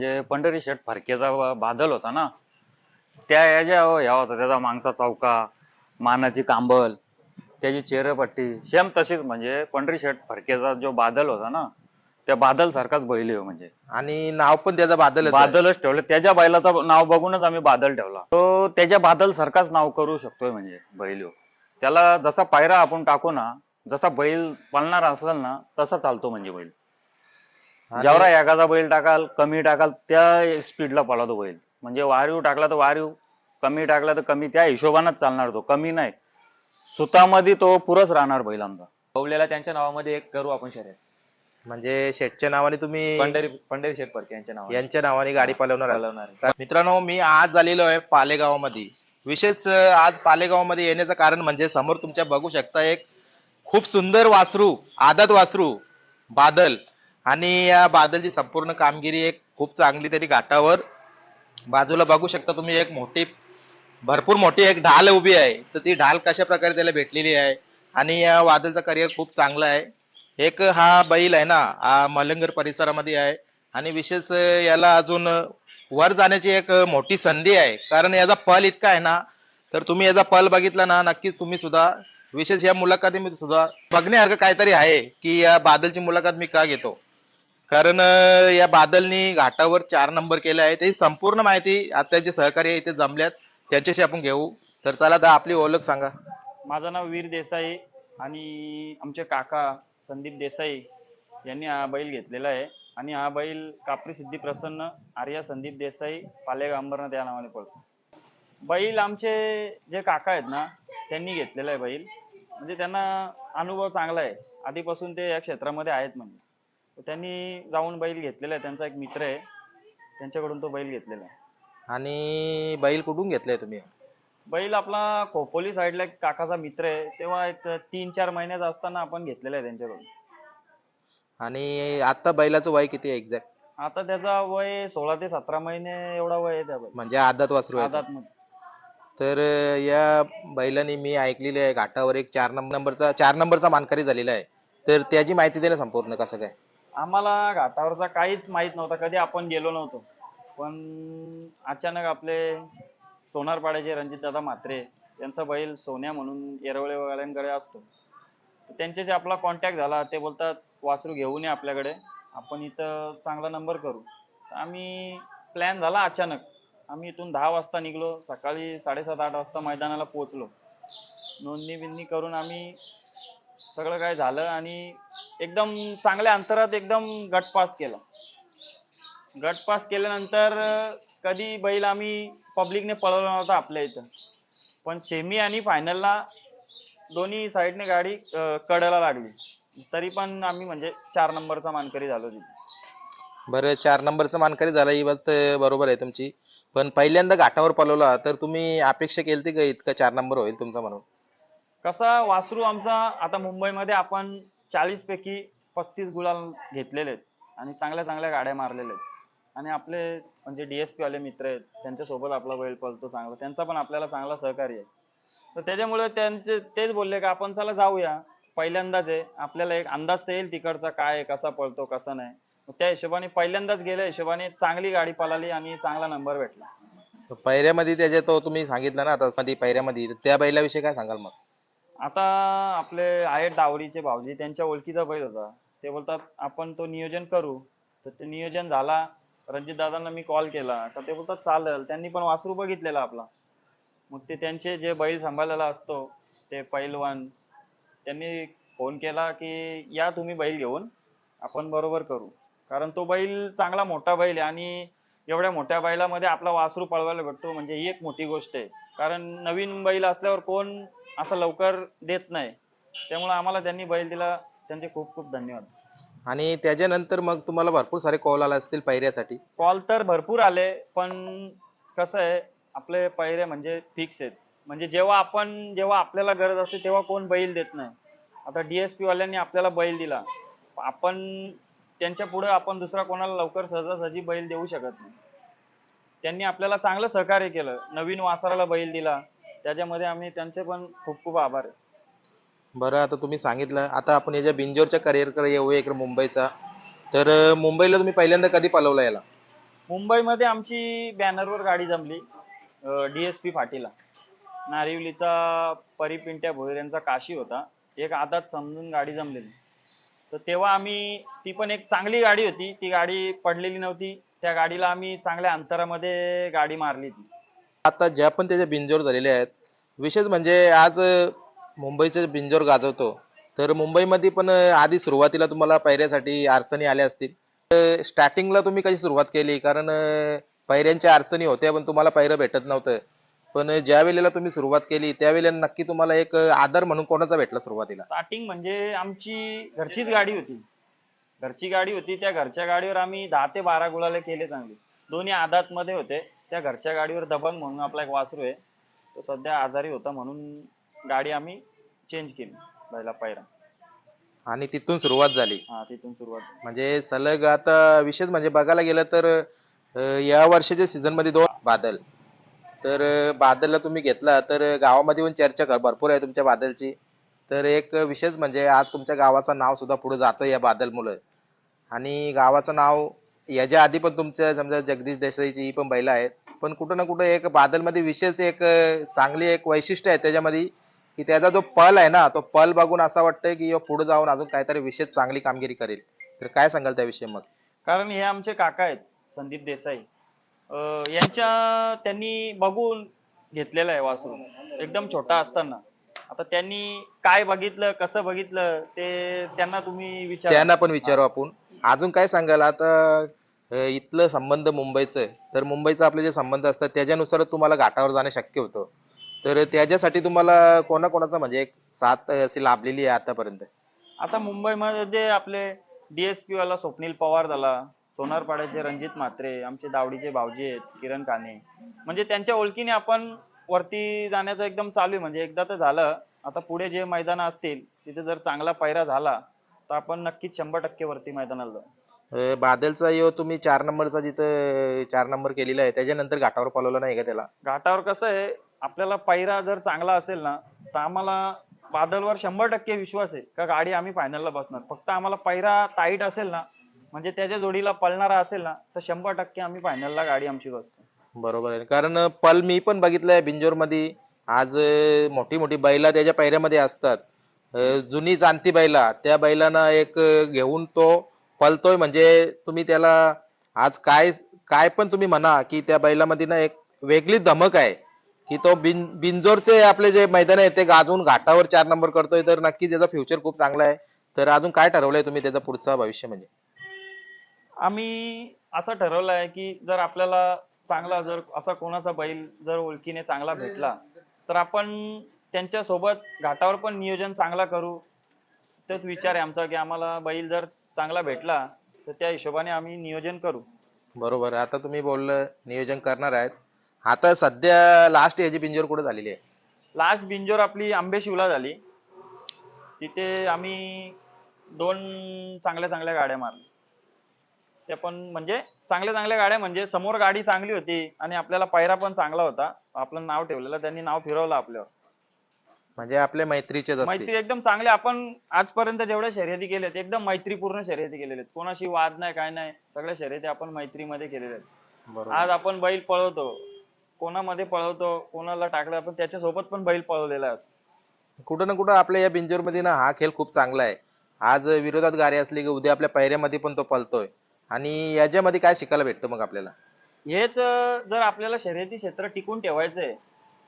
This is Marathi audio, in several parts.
जे पंढरी शेठ फरकेचा बादल होता ना त्या याच्या ह्या होता त्याचा मागचा चौका मानाची कांबल त्याची चेहरेपट्टी सेम तशीच म्हणजे पंढरी शेठ फरकेचा जो बादल होता ना त्या बादल सारखाच बैल आहे म्हणजे. आणि नाव पण त्याचा बादल बादलच ठेवलं. त्याच्या बैलाचं नाव बघूनच आम्ही बादल ठेवला. तो त्याच्या बादल सारखाच नाव करू शकतोय म्हणजे बैल ह्यो. त्याला जसा पायरा आपण टाकू ना जसा बैल पळणार असेल ना तसा चालतो म्हणजे बैल. जेवढा एखादा बैल टाकाल कमी टाकाल त्या स्पीडला पळतो बैल. म्हणजे वारीव टाकला तर वारीव कमी टाकला तर कमी त्या हिशोबानेच चालणार तो कमी नाही. सुतामध्ये तो पुरच राहणार बैल आमचा पवलेला त्यांच्या नावामध्ये एक करू आपण शर्यत. म्हणजे शेटच्या नावाने तुम्ही पंढरी पंढरी शेठ परके यांच्या नावाने. यांच्या नावाने गाडी पळवणार आहात. चालवणार आहे. मित्रांनो मी आज आलेलो आहे पालेगावमध्ये. विशेष अं, आज पालेगावमध्ये येण्याचं कारण म्हणजे समोर तुमच्या बघू शकता एक खूप सुंदर वासरू आदत वासरू बादल. आणि या बादलची संपूर्ण कामगिरी एक खूप चांगली तरी घाटावर. बाजूला बघू शकता तुम्ही एक मोठी भरपूर मोठी एक ढाल उभी आहे. तर ती ढाल कशा प्रकारे त्याला भेटलेली आहे? आणि या वादलचा करिअर खूप चांगला आहे. एक हा बैल आहे ना हा मलंगर परिसरामध्ये आहे. आणि विशेष याला अजून वर जाण्याची एक मोठी संधी आहे. कारण याचा पल इतका आहे ना तर तुम्ही याचा पल बघितला ना नक्कीच तुम्ही सुद्धा विशेष या मुलाखतीमध्ये सुद्धा बघण्यासारखं काहीतरी आहे की या बादलची मुलाखत मी का घेतो? कारण या बादलनी घाटावर चार नंबर केले आहे ही संपूर्ण माहिती आता जे सहकारी इथे जमल्यात. त्यांच्याशी आपण घेऊ. तर चला दा आपली ओळख सांगा. माझं नाव वीर देसाई आणि आमचे काका संदीप देसाई यांनी हा बैल घेतलेला आहे. आणि हा बैल कापरी सिद्धी प्रसन्न आर्या संदीप देसाई पालेगाव अंबरनाथ या नावाने पळतो. बैल आमचे जे काका आहेत ना त्यांनी घेतलेला आहे बैल. म्हणजे त्यांना अनुभव चांगला आहे. आधीपासून ते या क्षेत्रामध्ये आहेत म्हणजे त्यांनी जाऊन बैल घेतलेला आहे. त्यांचा एक मित्र आहे. त्यांच्याकडून तो बैल घेतलेला आहे. आणि बैल कुठून घेतलाय तुम्ही? बैल आपला खोपोली साईडला एक काकाचा मित्र आहे. तेव्हा एक तीन चार महिन्याचा असताना आपण घेतलेला आहे त्यांच्याकडून. आणि आता बैलाचं वय किती आहे एक्झॅक्ट आता त्याचा वय सोळा ते सतरा महिने एवढा वय आहे त्या बैल म्हणजे आदत वासरू आहे. आदात तर या बैलाने मी ऐकलेली आहे घाटावर एक चार नंबरचा चार नंबरचा मानकरी झालेला आहे. तर त्याची माहिती दे ना संपूर्ण कसं काय? आम्हाला घाटावरचा काहीच माहीत नव्हता. कधी आपण गेलो नव्हतो. पण अचानक आपले सोनारपाड्याचे रणजित दादा म्हात्रे त्यांचा बैल सोन्या म्हणून येरवळेवाल्यांकडे असतो. तर त्यांच्याशी आपला कॉन्टॅक्ट झाला. ते बोलतात वासरू घेऊन ये आपल्याकडे. आपण इथं चांगला नंबर करू. तर आम्ही प्लॅन झाला अचानक. आम्ही इथून दहा वाजता निघलो. सकाळी साडेसात आठ वाजता मैदानाला पोहोचलो. नोंदणी बिंदणी करून आम्ही सगळं काय झालं आणि एकदम चांगल्या अंतरात एकदम गट पास केला. गट पास केल्यानंतर कधी बैल आम्ही पब्लिकने पळवला नव्हता आपल्या इथं. पण सेमी आणि फायनलला दोन्ही साईडने गाडी कडेला लागली. तरी पण आम्ही म्हणजे चार नंबरचा मानकरी झालो तिथे. बरं चार नंबरचा मानकरी झाला ही बात बरोबर आहे तुमची. पण पहिल्यांदा घाटावर पळवला तर तुम्ही अपेक्षा केली का इतका चार नंबर होईल तुमचा म्हणून? कसा वासरू आमचा आता मुंबईमध्ये आपण चाळीस पैकी पस्तीस गुलाल घेतलेले आहेत आणि चांगल्या चांगल्या गाड्या मारलेल्या आहेत. आणि आपले म्हणजे डीएसपी वाले मित्र आहेत त्यांच्यासोबत आपला बैल पळतो चांगला. त्यांचा पण आपल्याला चांगला सहकार्य आहे. तर त्याच्यामुळे त्यांचे तेच बोलले का आपण चला जाऊया. पहिल्यांदाच आहे. आपल्याला एक अंदाज तर येईल तिकडचा काय आहे, कसा पळतो कसा नाही. त्या हिशोबाने पहिल्यांदाच गेल्या हिशोबाने चांगली गाडी पळाली आणि चांगला नंबर भेटला. पहिऱ्यामध्ये त्याच्या तो तुम्ही सांगितलं ना आता मध्ये पहिऱ्यामध्ये. त्या बैलाविषयी काय सांगाल मग? आता आपले आहेत दावडीचे भाऊजी त्यांच्या ओळखीचा बैल होता. ते बोलतात आपण तो नियोजन करू. तर ते नियोजन झाला. रणजित दादांना मी कॉल केला. तर ते बोलतात चालेल. त्यांनी पण वासरू बघितलेला आपला. मग ते त्यांचे जे बैल सांभाळलेला असतो ते पैलवान त्यांनी फोन केला की या तुम्ही बैल घेऊन आपण बरोबर करू. कारण तो बैल चांगला मोठा बैल आहे आणि एवढ्या मोठ्या बैलामध्ये आपला वासरू पळवायला भेटतो म्हणजे ही एक मोठी गोष्ट आहे. कारण नवीन बैल असल्यावर कोण असं लवकर देत नाही. त्यामुळे आम्हाला त्यांनी बैल दिला. त्यांचे खूप खूप धन्यवाद. आणि त्याच्यानंतर मग तुम्हाला भरपूर सारे कॉल आले असतील पहिऱ्यासाठी कॉल तर भरपूर आले पण कसं आहे आपले पैरे म्हणजे फिक्स आहेत. म्हणजे जेव्हा आपण जेव्हा आपल्याला गरज असते तेव्हा कोण बैल देत नाही. आता डीएसपी वाल्यांनी आपल्याला बैल दिला. आपण त्यांच्या पुढे आपण दुसरा कोणाला लवकर सहजासहजी बैल देऊ शकत नाही. त्यांनी आपल्याला चांगलं सहकार्य केलं. नवीन वासराला बैल दिला. त्याच्यामध्ये आम्ही त्यांचे पण खूप खूप आभार आहे. बरं आता तुम्ही सांगितलं. आता आपण याच्या बिंजोरच्या करिअरकडे येऊया इकडे मुंबईचा. तर मुंबईला तुम्ही पहिल्यांदा कधी पळवला याला? मुंबईमध्ये आमची बॅनरवर गाडी जमली डी एस पी फाटीला. नारिवलीचा परी पिंट्या भोईर यांचा काशी होता. एक आदात समजून गाडी जमलेली. तर तेव्हा आम्ही ती पण एक चांगली गाडी होती. ती गाडी पडलेली नव्हती. त्या गाडीला आम्ही चांगल्या अंतरामध्ये गाडी मारली ती आता ज्या पण त्याचे बिंजोर झालेले आहेत विशेष म्हणजे आज मुंबईचे बिंजोर गाजवतो. तर मुंबईमध्ये पण आधी सुरुवातीला तुम्हाला पायऱ्यासाठी अडचणी आल्या असतील. स्टार्टिंगला तुम्ही कशी सुरुवात केली? कारण पायऱ्यांच्या अडचणी होत्या पण तुम्हाला पहिरं भेटत नव्हतं. पण ज्या वेळेला तुम्ही सुरुवात केली त्यावेळेला नक्की तुम्हाला एक आधार म्हणून कोणाचा भेटला सुरुवातीला? स्टार्टिंग म्हणजे आमची घरचीच गाडी होती. घरची गाडी होती. त्या घरच्या गाडीवर आम्ही दहा ते बारा गुलाले केले चांगले. दोन्ही आदात मध्ये होते. त्या घरच्या गाडीवर दबंग म्हणून आपला एक वासरू आहे. तो सध्या आजारी होता म्हणून गाडी आम्ही चेंज केली. पहिला पायरा. आणि तिथून सुरुवात झाली. हा तिथून सुरुवात झाली. म्हणजे सलग आता विशेष म्हणजे बघायला गेलं तर अं, या वर्षाच्या सीझनमध्ये दोन बादल. तर बादलला तुम्ही घेतला तर गावामध्ये पण चर्चा कर- भरपूर आहे तुमच्या बादलची. तर एक विशेष म्हणजे आज तुमच्या गावाचं नाव सुद्धा पुढे जातं या बादल मुळे आणि गावाचं नाव याच्या आधी पण तुमच्या समजा जगदीश देसाईची ही पण बैल आहेत. पण कुठं ना कुठं एक बादलमध्ये विशेष एक चांगली एक वैशिष्ट्य आहे त्याच्यामध्ये की त्याचा जो पल आहे ना तो पल बघून असं वाटतंय की पुढे जाऊन अजून काहीतरी विशेष चांगली कामगिरी करेल. तर काय सांगाल त्याविषयी मग? कारण हे आमचे काका आहेत संदीप देसाई. अं, यांच्या त्यांनी बघून घेतलेलं आहे वासरू. एकदम छोटा असताना. आता त्यांनी काय बघितलं कसं बघितलं ते त्यांना तुम्ही विचार. त्यांना पण विचारू आपण. अजून काय सांगाल? आता अं, इथलं संबंध मुंबईचं तर मुंबईचं आपले जे संबंध असतात त्याच्यानुसार तुम्हाला घाटावर जाणं शक्य होतं. तर त्याच्यासाठी तुम्हाला कोणाकोणाचा म्हणजे एक साथ अशी लाभलेली आहे आतापर्यंत? आता मुंबईमध्ये आपले डीएसपी वाला स्वप्नील पवार झाला. सोनारपाड्याचे रणजित म्हात्रे आमचे दावडीचे भाऊजी आहेत किरण काने. म्हणजे त्यांच्या ओळखीने आपण वरती जाण्याचं एकदम चालू आहे. म्हणजे एकदा तर झालं आता पुढे जे मैदान असतील तिथे जर चांगला पायरा झाला तर आपण नक्कीच शंभर टक्के वरती मैदानाला जाऊ. अं, बादलचा यो तुम्ही चार नंबरचा जिथं चार नंबर केलेला आहे त्याच्यानंतर घाटावर पळवला नाही का त्याला? घाटावर कसं आहे आपल्याला पायरा जर चांगला असेल ना तर आम्हाला बादलवर शंभर टक्के विश्वास आहे का गाडी आम्ही फायनलला बसणार. फक्त आम्हाला पायरा टाईट असेल ना म्हणजे त्याच्या जोडीला पळणारा असेल ना तर शंभर टक्के आम्ही फायनलला गाडी आमची बसतो. बरोबर आहे. कारण पल मी पण बघितलंय बिंजोरमध्ये आज अं, मोठी मोठी बैला त्याच्या पायऱ्यामध्ये असतात. अं, जुनी जाणती बैला त्या बैलांना एक अं, घेऊन तो पलतोय म्हणजे तुम्ही त्याला आज काय काय पण तुम्ही म्हणा की त्या बैलामध्ये ना एक वेगळी धमक आहे. की तो बिन बिंजोरचे आपले जे मैदान आहे ते गाजवून घाटावर चार नंबर करतोय तर नक्की त्याचा फ्युचर खूप चांगला आहे. तर अजून काय ठरवलंय तुम्ही त्याचा पुढचा भविष्य म्हणजे? आम्ही असं ठरवलं आहे की जर आपल्याला चांगला जर असा कोणाचा बैल जर ओळखीने चांगला भेटला तर आपण त्यांच्यासोबत घाटावर पण नियोजन चांगला करू. तोच विचार आहे आमचा की आम्हाला बैल जर चांगला भेटला तर त्या हिशोबाने आम्ही नियोजन करू. बरोबर आता तुम्ही बोललं नियोजन करणार आहेत. आता सध्या लास्ट याची बिंजोर कुठे झालेली आहे? लास्ट बिंजोर आपली आंबेशिवला झाली. तिथे आम्ही दोन चांगल्या चांगल्या गाड्या मारल्या. त्या पण म्हणजे चांगल्या चांगल्या गाड्या म्हणजे समोर गाडी चांगली होती आणि आपल्याला पायरा पण चांगला होता. आपलं नाव ठेवलेलं त्यांनी नाव फिरवलं आपल्यावर. म्हणजे आपल्या असतील. मैत्री एकदम चांगले आपण आजपर्यंत जेवढ्या शर्यती केल्यात एकदम मैत्रीपूर्ण शर्यती केलेल्या आहेत. कोणाशी वाद नाही काय नाही सगळ्या शर्यती आपण मैत्रीमध्ये केलेल्या आहेत. बरोबर. आज आपण बैल पळवतो कोणामध्ये पळवतो कोणाला टाकलं आपण त्याच्यासोबत पण बैल पळवलेला आहे असं. कुठं ना कुठं आपल्या या बिंजोरमध्ये ना हा खेळ खूप चांगला आहे. आज विरोधात गाडी असली की उद्या आपल्या पायऱ्यामध्ये पण तो पळतोय. आणि याच्यामध्ये काय शिकायला भेटतं मग आपल्याला? हेच अं, जर आपल्याला शर्यती क्षेत्र टिकून ठेवायचंय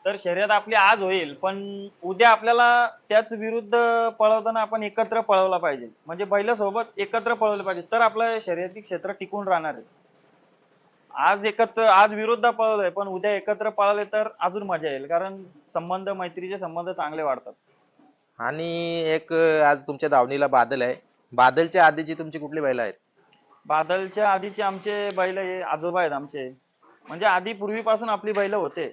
तर शर्यत आपली आज होईल पण उद्या आपल्याला त्याच विरुद्ध पळवताना आपण एकत्र पळवला पाहिजे. म्हणजे बैल सोबत एकत्र पळवलं पाहिजे तर आपलं शर्यती क्षेत्र टिकून राहणार आहे. आज एकत्र आज विरुद्ध पळवलंय पण उद्या एकत्र पळवले तर अजून मजा येईल कारण संबंध मैत्रीचे संबंध चांगले वाढतात. आणि एक आज तुमच्या दावणीला बादल आहे. बादलच्या आधीची तुमची कुठली बैल आहेत? बादलच्या आधीचे आमचे बैल हे आजोबा आहेत आमचे. म्हणजे आधी पूर्वीपासून आपली बैल होते.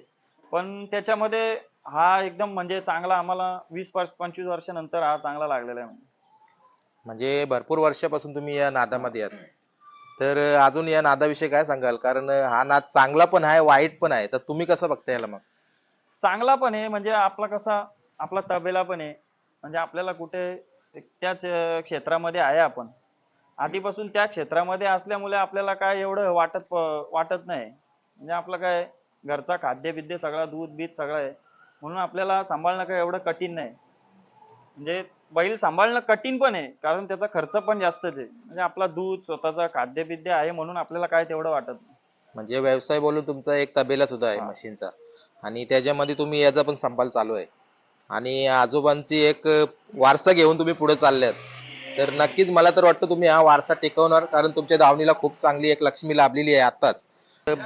पण त्याच्यामध्ये हा एकदम म्हणजे चांगला आम्हाला वीस वर्ष पंचवीस वर्षानंतर हा चांगला लागलेला आहे म्हणजे भरपूर वर्षापासून तुम्ही या नादामध्ये आहात. तर अजून या नादाविषयी काय सांगाल? कारण हा नाद चांगला पण आहे वाईट पण आहे. तर तुम्ही कसं बघता याला मग? चांगला पण आहे म्हणजे आपला कसा आपला तबेला पण आहे. म्हणजे आपल्याला कुठे त्याच क्षेत्रामध्ये आहे आपण. आधीपासून त्या क्षेत्रामध्ये असल्यामुळे आपल्याला काय एवढं वाटत वाटत नाही. म्हणजे आपलं काय घरचा खाद्य बिद्य सगळा दूध बीत सगळं आहे. म्हणून आपल्याला सांभाळणं काय एवढं कठीण नाही. म्हणजे बैल सांभाळणं कठीण पण आहे कारण त्याचा खर्च पण जास्तच आहे. म्हणजे आपला दूध स्वतःचा खाद्य बिद्य आहे म्हणून आपल्याला काय तेवढं वाटत नाही. म्हणजे व्यवसाय बोलून तुमचा एक तबेला सुद्धा आहे. मशीनचा. आणि त्याच्यामध्ये तुम्ही याचा पण सांभाळ चालू आहे. आणि आजोबांची एक वारसा घेऊन तुम्ही पुढे चालल्यात. तर नक्कीच मला तर वाटतं तुम्ही हा वारसा टिकवणार कारण तुमच्या दावणीला खूप चांगली एक लक्ष्मी लाभलेली आहे आताच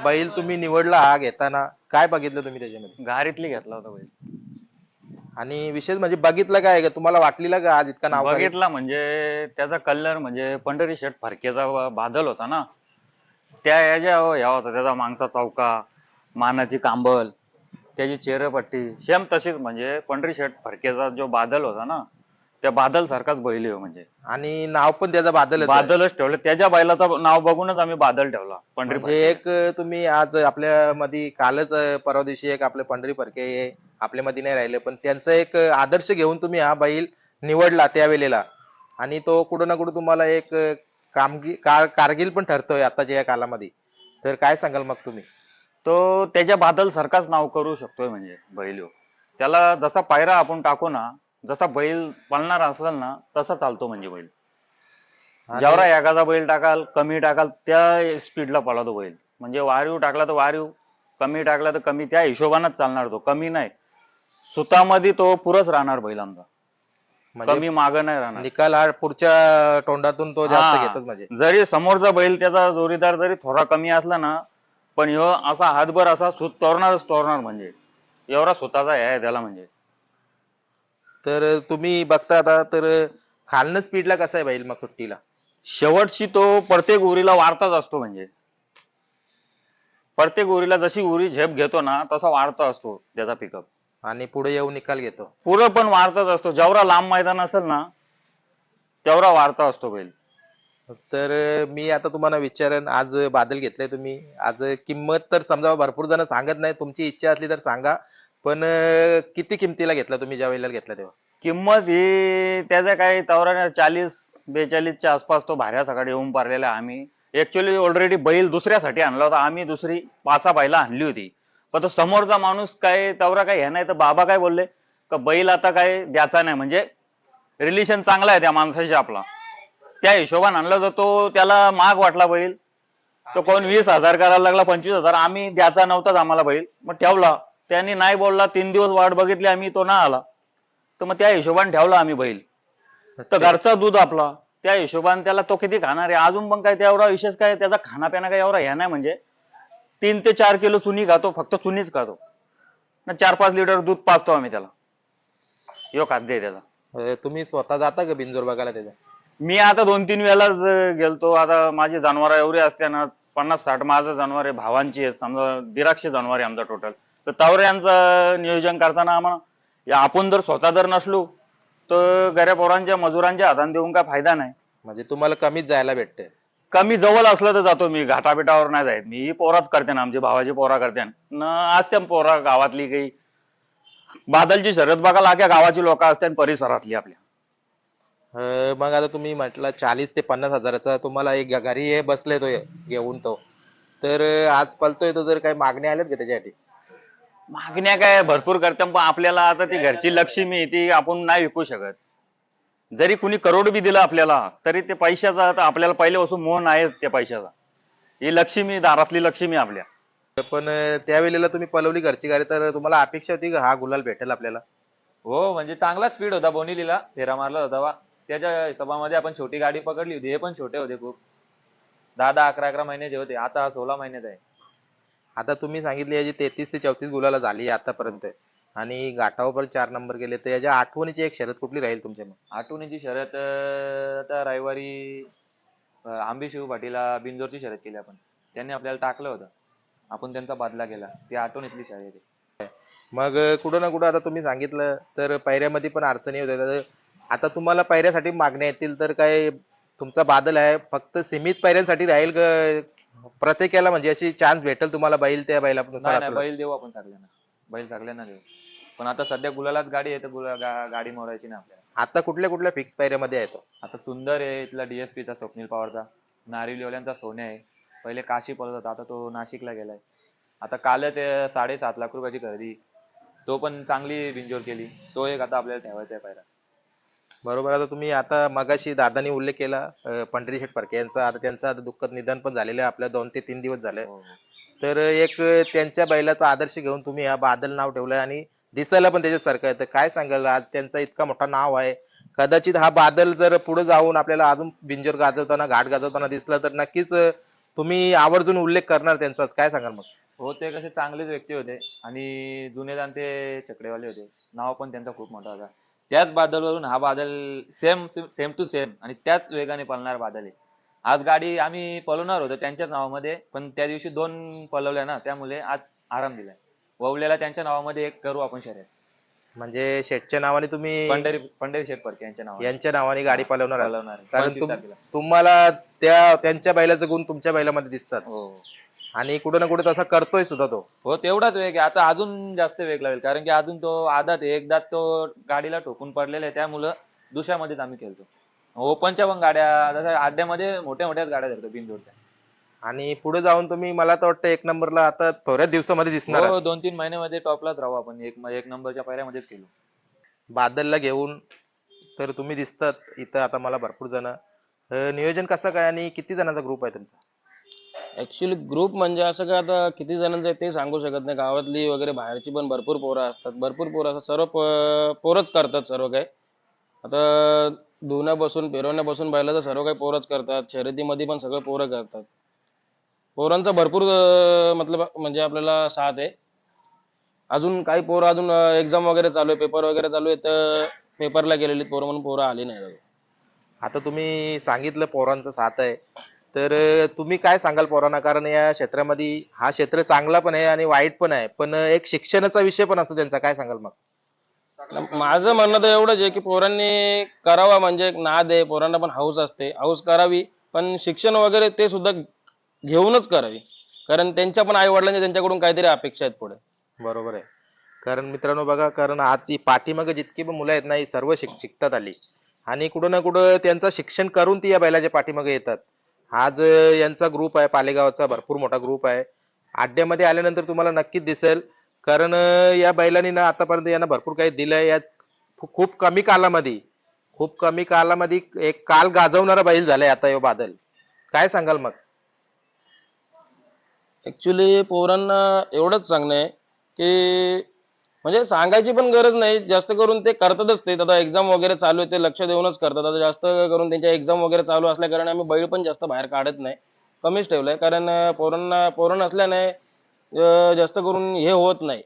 बैल तुम्ही निवडला हा घेताना काय बघितलं तुम्ही त्याच्यामध्ये? गारीतली घेतला होता बैल. आणि विशेष म्हणजे बघितलं काय का तुम्हाला वाटलेलं का आज इतका नाव करेल? बघितला म्हणजे त्याचा कलर म्हणजे पंढरी शर्ट फरकेचा बादल होता ना. त्या याच्या ह्या होता त्याचा मागचा चौका मानाची कांबल त्याची चेहरेपट्टी सेम तशीच म्हणजे पंढरी शर्ट फरकेचा जो बादल होता ना त्या बादल सारखाच बैल आहे म्हणजे. आणि नाव पण त्याचा बादल बादलच ठेवलं. त्याच्या बैलाचं नाव बघूनच आम्ही बादल ठेवला. पंढरी म्हणजे एक तुम्ही आज आपल्या मध्ये कालच परवा दिवशी एक आपले पंढरी फरके आपल्या मध्ये नाही राहिले पण त्यांचा एक आदर्श घेऊन तुम्ही हा बैल निवडला त्यावेळेला आणि तो कुठं ना कुठं तुम्हाला एक कामगी कार कारगिल पण ठरतोय आताच्या या कालामध्ये. तर काय सांगाल मग तुम्ही? तो त्याच्या बादल सारखाच नाव करू शकतोय म्हणजे बैल ह्यो. त्याला जसा पायरा आपण टाकू ना जसा बैल पळणार असेल ना तसा चालतो म्हणजे बैल. जेवढा एखादा बैल टाकाल कमी टाकाल त्या स्पीडला पळतो बैल. म्हणजे वारीव टाकला तर वारीव कमी टाकला तर कमी त्या हिशोबानेच चालणार तो. कमी नाही. सुतामध्ये तो पुरच राहणार बैल आमचा. म्हणजे कमी माग नाही राहणार. निकाल हा पुढच्या तोंडातून तो जास्त. घेतोच म्हणजे. जरी समोरचा बैल त्याचा जोरीदार जरी थोडा कमी असला ना पण ह्यो असा हातभर असा सूत तोरणारच तोरणार म्हणजे. एवढा सुताचा हे आहे त्याला म्हणजे. तर तुम्ही बघता आता तर खालनं स्पीडला कसा आहे बैल मग सुट्टीला? शेवटची तो प्रत्येक उरीला वाढताच असतो म्हणजे. प्रत्येक उरीला जशी उरी झेप घेतो ना तसा वाढता असतो त्याचा पिकअप आणि पुढे येऊन निकाल घेतो. पुरं पण वाढताच असतो. जेवढा लांब मैदान असेल ना तेवढा वाढता असतो बैल. तर मी आता तुम्हाला विचारेन आज बादल घेतलाय तुम्ही. आज किंमत तर समजा भरपूर जण सांगत नाही. तुमची इच्छा असली तर सांगा. पण अं, किती किमतीला घेतला तुम्ही ज्या वेळेला घेतला तेव्हा? किंमत ही त्याचा काही तवरा चाळीस बेचाळीसच्या आसपास तो भाऱ्या सकाळी येऊन पारलेला आहे आम्ही. ऍक्च्युली ऑलरेडी बैल दुसऱ्यासाठी आणला होता. आम्ही दुसरी पासा बैला आणली होती. पण तो समोरचा माणूस काय तवरा काय हे नाही. तर बाबा काय बोलले? का बैल आता काय द्याचा नाही. म्हणजे रिलेशन चांगला आहे त्या माणसाशी आपला. त्या हिशोबाने आणला तर तो त्याला माग वाटला बैल. तो कोण वीस हजार करायला लागला पंचवीस हजार. आम्ही द्याचा नव्हताच आम्हाला बैल. मग ठेवला. त्यांनी नाही बोलला तीन दिवस वाट बघितली आम्ही तो ना आला. तर मग त्या हिशोबाने ठेवला आम्ही बैल. तर घरचा दूध आपला. त्या हिशोबाने त्याला तो किती खाणार आहे? अजून पण काय एवढा विशेष काय त्याचा खानापिना काय एवढा ह्या नाही म्हणजे. तीन ते चार किलो चुनी खातो फक्त चुनीच खातो. ना चार पाच लिटर दूध पाजतो आम्ही त्याला. यो खाद्य आहे त्याचा. अं, तुम्ही स्वतः जाता का बिंजोर बघायला त्याच्या? मी आता दोन तीन वेळाच गेलतो. आता माझी जनावर एवढी असते ना पन्नास साठ माझं जनावर आहे भावांची आहेत. समजा दिराक्षे जनावर आहे आमचा टोटल तर तावरे यांचं नियोजन करताना आम्हाला या आपण जर स्वतः जर नसलो तर गऱ्या पोरांच्या मजुरांच्या हाताने देऊन काय फायदा नाही. म्हणजे तुम्हाला कमीच जायला भेटते कमी जवळ असलं तर जातो मी घाटापिटावर नाही जायत मी पोराच करते ना आमची भावाची पोरा करते. न आज त्या पोरा गावातली काही. बादलची शर्यत बघा लाख्या गावाची लोक असते आणि परिसरातली आपल्या. अं, मग आता तुम्ही म्हटलं चाळीस ते पन्नास हजाराचा तुम्हाला एक घ- घरी हे बसले तो घेऊन तो. तर अं, आज पलतोय तो तर काही मागणी आल्यात का त्याच्यासाठी? मागण्या काय भरपूर करते पण आपल्याला आता ती घरची लक्ष्मी आहे, ती आपण नाही विकू शकत. जरी कुणी करोड बी दिलं आपल्याला तरी ते पैशाचा आता आपल्याला पहिल्यापासून मोह आहे त्या पैशाचा. ही लक्ष्मी दारातली लक्ष्मी आपल्या. पण त्यावेळेला तुम्ही पलवली घरची गाडी तर तुम्हाला अपेक्षा होती का हा गुलाल भेटेल आपल्याला? हो म्हणजे चांगला स्पीड होता बोनिलीला फेरा मारला होता वा त्याच्या हिशोबामध्ये आपण छोटी गाडी पकडली होती हे पण छोटे होते खूप. दहा दहा अकरा अकरा महिन्याचे होते आता हा सोळा महिन्याचा आहे. आता तुम्ही सांगितले याची तेहतीस ते चौतीस गुलाला झाली आतापर्यंत. आणि घाटावर पण चार नंबर गेले तर याच्या आठवणीची एक शर्यत कुठली राहील तुमच्या मग आठवणीची शर्यत अं, आता रविवारी अं, आंबे शिव पाटीला बिंजोरची शर्यत केली आपण. त्यांनी आपल्याला टाकलं होतं. आपण त्यांचा बदला केला. ती आठवणीतली शर्यत आहे. मग कुठं ना कुठं आता तुम्ही सांगितलं तर पायऱ्यामध्ये पण अडचणी होत्या. तर आता तुम्हाला पायऱ्यासाठी मागण्या येतील तर काय तुमचा बादल आहे फक्त सीमित पायऱ्यांसाठी राहील का प्रत्येकाला म्हणजे अशी चान्स भेटेल तुम्हाला बैल त्या बैला नाही नाही बैल देऊ आपण सगळ्यांना. बैल सगळ्यांना देऊ. पण आता सध्या गुलालात गाडी आहे तर गुला गा- गाडी मोडायची नाही आपल्याला. आता कुठल्या कुठल्या फिक्स पायऱ्यामध्ये आहे तो? आता सुंदर आहे इथला डीएसपीचा स्वप्नील पवारचा. नारिवलीवाल्यांचा सोन्या आहे. पहिले काशी पळत होता आता तो नाशिकला गेलाय. आता काल ते साडेसात लाख रुपयाची खरेदी. तो पण चांगली बिंजोर केली. तो एक आता आपल्याला ठेवायचा आहे पायरा. बरोबर आता तुम्ही आता मगाशी दादानी उल्लेख केला अं, पंढरी शेठ फडके यांचा. आता त्यांचं आता दुःखद निधन पण झालेलं आहे. आपल्या दोन ते तीन दिवस झाले. हो, हो. तर एक त्यांच्या बैलाचा आदर्श घेऊन तुम्ही हा बादल नाव ठेवलंय आणि दिसायला पण त्याच्यासारखं आहे. तर काय सांगाल? आज त्यांचा इतका मोठा नाव आहे. कदाचित हा बादल जर पुढे जाऊन आपल्याला अजून बिंजर गाजवताना घाट गाजवताना दिसला तर नक्कीच अं, तुम्ही आवर्जून उल्लेख करणार त्यांचाच काय सांगाल मग? हो ते कसे चांगलेच व्यक्ती होते आणि जुने जाणते चकडेवाले होते. नाव पण त्यांचा खूप मोठा होता. त्याच बादलवरून हा Badal same same to same आणि त्याच वेगाने पळणार बादल आहे आज गाडी आम्ही पळवणार होतो त्यांच्याच नावामध्ये पण त्या दिवशी दोन पळवल्या ना त्यामुळे आज आराम दिलाय ववल्याला त्यांच्या नावामध्ये एक करू आपण शर्यत म्हणजे शेठच्या नावाने तुम्ही पंढरी पंढरी शेठ फडके यांच्या नावाने यांच्या नावाने गाडी पळवणार आहात. पळवणार आहे. कारण 25 तुम- तारखेला. तुम्हाला त्या त्यांच्या बैलाचे गुण तुमच्या बैलामध्ये दिसतात हो आणि कुठे ना कुठे तसा करतोय सुद्धा तो. हो तेवढाच वेग आहे. आता अजून जास्त वेग लागेल. कारण की अजून तो आदात आहे. एकदा तो गाडीला ठोकून पडलेला आहे. त्यामुळं दुसऱ्यामध्येच आम्ही खेळतो. ओपनच्या पण गाड्या जसं अड्ड्यामध्ये मोठ्या मोठ्याच गाड्या धरतो बिनजोडच्या. आणि पुढे जाऊन तुम्ही मला तर वाटतं एक नंबरला आता थोड्याच दिवसामध्ये दिसणार आहात. हो दोन तीन महिन्यामध्ये टॉपलाच राहू आपण. एक एक नंबरच्या पायऱ्यामध्येच केलो बादलला घेऊन तर तुम्ही दिसतात. इथं आता मला भरपूर जण. अं, नियोजन कसं काय आणि किती जणांचा ग्रुप आहे तुमचा? ऍक्च्युली ग्रुप म्हणजे असं काय आता किती जणांचं आहे ते सांगू शकत नाही. गावातली वगैरे बाहेरची पण भरपूर पोरं असतात. भरपूर पोरं असतात. सर्व प- पोरच करतात सर्व काही. आता धुण्यापासून फिरवण्यापासून तर सर्व काही पोरच करतात. शर्यतीमध्ये पण सगळं पोरं करतात. पोरांचा भरपूर अं, मतलब म्हणजे आपल्याला साथ आहे. अजून काही पोरं अजून एक्झाम वगैरे चालू आहे. पेपर वगैरे चालू आहे तर पेपरला गेलेली पोरं म्हणून पोरं आली नाही आता तुम्ही सांगितलं पोरांचा साथ आहे. तर तुम्ही काय सांगाल पोरांना? कारण या क्षेत्रामध्ये हा क्षेत्र चांगला पण आहे आणि वाईट पण आहे. पण एक शिक्षणाचा विषय पण असतो त्यांचा. काय सांगाल मग? माझं म्हणणं तर एवढंच आहे की पोरांनी करावा म्हणजे एक नाद आहे. पोरांना पण हौस असते. हौस करावी. पण शिक्षण वगैरे ते सुद्धा घेऊनच करावी. कारण त्यांच्या पण आई वडिलांच्या त्यांच्याकडून काहीतरी अपेक्षा आहेत पुढे. बरोबर आहे. कारण मित्रांनो बघा कारण आजची पाठीमागे जितकी पण मुलं आहेत ना ही सर्व शिक शिकतात आली आणि कुठं ना कुठं त्यांचं शिक्षण करून ती या बैलाच्या पाठीमागे येतात. आज जो यांचा ग्रुप आहे पालेगावचा भरपूर मोठा ग्रुप आहे. आड्ड्यामध्ये आल्यानंतर तुम्हाला नक्कीच दिसेल. कारण या बैलांनी ना आतापर्यंत यांना भरपूर काही दिलंय. यात खूप कमी कालामध्ये खूप कमी कालामध्ये एक काल गाजवणारा बैल झालाय आता यो बादल. काय सांगाल मग? ऍक्च्युली पोरांना एवढंच सांगणं आहे की म्हणजे सांगायची पण गरज नाही. जास्त करून ते करतातच ते. आता एक्झाम वगैरे चालू आहे ते लक्ष देऊनच करतात. आता जास्त करून त्यांच्या एक्झाम वगैरे चालू असल्या कारण आम्ही बैल पण जास्त बाहेर काढत नाही. कमीच ठेवलंय. कारण पोरांना पोरं नसल्याने अं, जास्त करून हे होत नाही.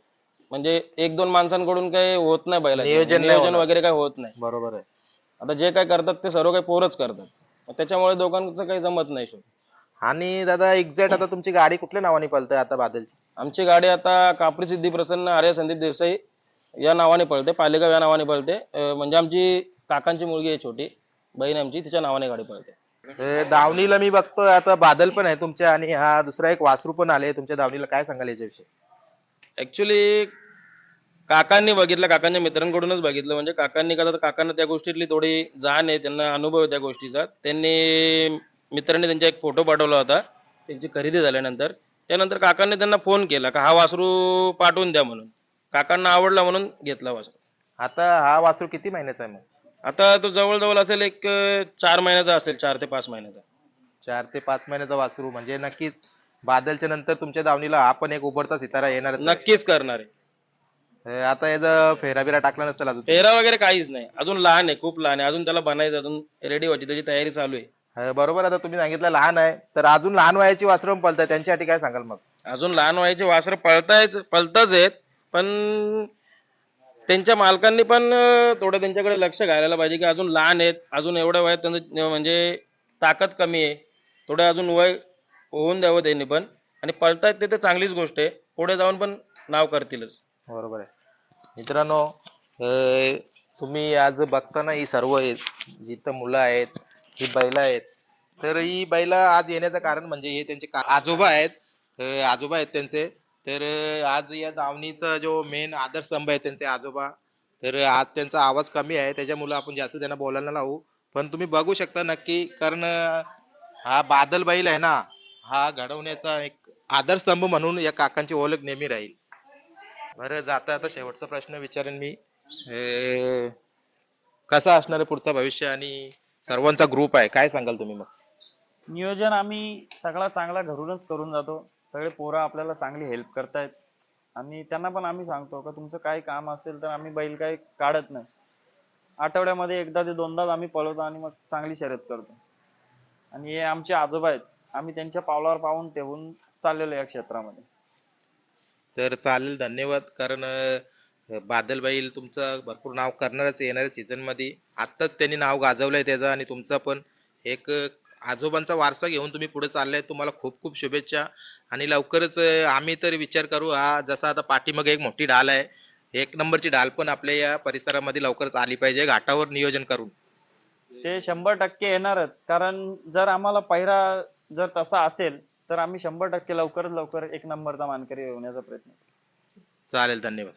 म्हणजे एक दोन माणसांकडून काही होत नाही. नियोजन नाही नियोजन. वगैरे काही होत नाही. बरोबर आहे. आता जे काय करतात ते सर्व काही पोरच करतात. त्याच्यामुळे दोघांचं काही जमत नाही. आणि दादा एक्झॅक्ट आता तुमची गाडी कुठल्या नावाने पळते आता बादलची? आमची गाडी आता कापरी सिद्धी प्रसन्न आर्य संदीप देसाई या नावाने पळते पालेगाव या नावाने पळते. अं, म्हणजे आमची काकांची मुलगी आहे छोटी बहीण आमची तिच्या नावाने गाडी पळते. दावणीला मी बघतोय आता बादल पण आहे तुमच्या आणि हा दुसरा एक वासरू पण आले तुमच्या दावणीला काय सांगाल याच्याविषयी? ऍक्च्युली काकांनी बघितलं काकांच्या मित्रांकडूनच बघितलं म्हणजे काकांनी का तर काकांना त्या गोष्टीतली थोडी जाण आहे त्यांना अनुभव आहे त्या गोष्टीचा. त्यांनी मित्रांनी त्यांचा एक फोटो पाठवला होता. त्यांची खरेदी झाल्यानंतर. त्यानंतर काकांनी त्यांना फोन केला का हा वासरू पाठवून द्या म्हणून. काकांना आवडला म्हणून घेतला वासरू. आता हा वासरू किती महिन्याचा आहे मग? आता तो जवळजवळ असेल एक अं, चार महिन्याचा असेल चार ते पाच महिन्याचा. चार ते पाच महिन्याचा वासरू. म्हणजे नक्कीच बादलच्या नंतर तुमच्या दावणीला हा पण एक उभरता सितारा येणार नक्कीच करणार आहे. आता याचा फेरा बिरा टाकला नसेल अजून? पेहरा वगैरे काहीच नाही. अजून लहान आहे खूप लहान आहे. अजून त्याला बनायचं अजून रेडी व्हायची त्याची तयारी चालू आहे. बरोबर आता तुम्ही सांगितलं लहान आहे तर अजून लहान वयाची वासरू पण पळतात त्यांच्यासाठी काय सांगाल मग? अजून लहान वयाचे वासरं पळतायच पळताच आहेत पण त्यांच्या मालकांनी पण अं, थोडं त्यांच्याकडे लक्ष घालायला पाहिजे की अजून लहान आहेत अजून एवढ्या वयात त्यांचं अं, म्हणजे ताकद कमी आहे थोडं अजून वय होऊन द्यावं त्यांनी पण आणि पळतायत ते तर चांगलीच गोष्ट आहे पुढे जाऊन पण नाव करतीलच. बरोबर आहे. मित्रांनो अ, तुम्ही आज बघताना ही सर्व आहेत जिथं मुलं आहेत ही बैल आहेत. तर ही बैल आज येण्याचं कारण म्हणजे हे त्यांचे का- आजोबा आहेत. आजोबा आहेत त्यांचे. तर आज या दावणीचा जो मेन आधारस्तंभ आहे त्यांचे आजोबा. तर आज त्यांचा आवाज कमी आहे. त्याच्यामुळे आपण जास्त त्यांना बोलायला लावू. पण तुम्ही बघू शकता नक्की कारण हा बादल बैल आहे ना हा घडवण्याचा एक आधारस्तंभ म्हणून या काकांची ओळख नेहमी राहील. बरं जाता आता शेवटचा प्रश्न विचारेन मी. कसा असणार आहे पुढचं भविष्य आणि सर्वांचा ग्रुप आहे. काय सांगाल तुम्ही मग? नियोजन आम्ही सगळा चांगला घरूनच करून जातो. सगळे पोरं आपल्याला चांगली हेल्प करतायत. आणि त्यांना पण आम्ही सांगतो का तुमचं काही काम असेल तर आम्ही बैल काही काढत नाही. आठवड्यामध्ये एकदा ते दोनदाच आम्ही पळवतो आणि मग चांगली शर्यत करतो. आणि हे आमचे आजोबा आहेत. आम्ही त्यांच्या पावलावर पाहून ठेवून चाललेलो या क्षेत्रामध्ये. तर चालेल. धन्यवाद. कारण अं, बादल बैल तुमचं भरपूर नाव करणारच आहे. येणाऱ्या सीझनमध्ये आत्ताच त्यांनी नाव गाजवलंय त्याचं आणि तुमचं पण एक आजोबांचा वारसा घेऊन तुम्ही पुढे चाललाय. तुम्हाला खूप खूप शुभेच्छा. आणि लवकरच आम्ही तर विचार करू हा जसा आता पाठीमागे एक मोठी ढाल आहे. एक नंबरची ढाल पण आपल्या या परिसरामध्ये लवकरच आली पाहिजे. घाटावर नियोजन करून. ते शंभर टक्के येणारच. कारण जर आम्हाला पहिरा जर तसा असेल तर आम्ही शंभर टक्के लवकरात लवकर एक नंबरचा मानकरी होण्याचा प्रयत्न. चालेल. धन्यवाद.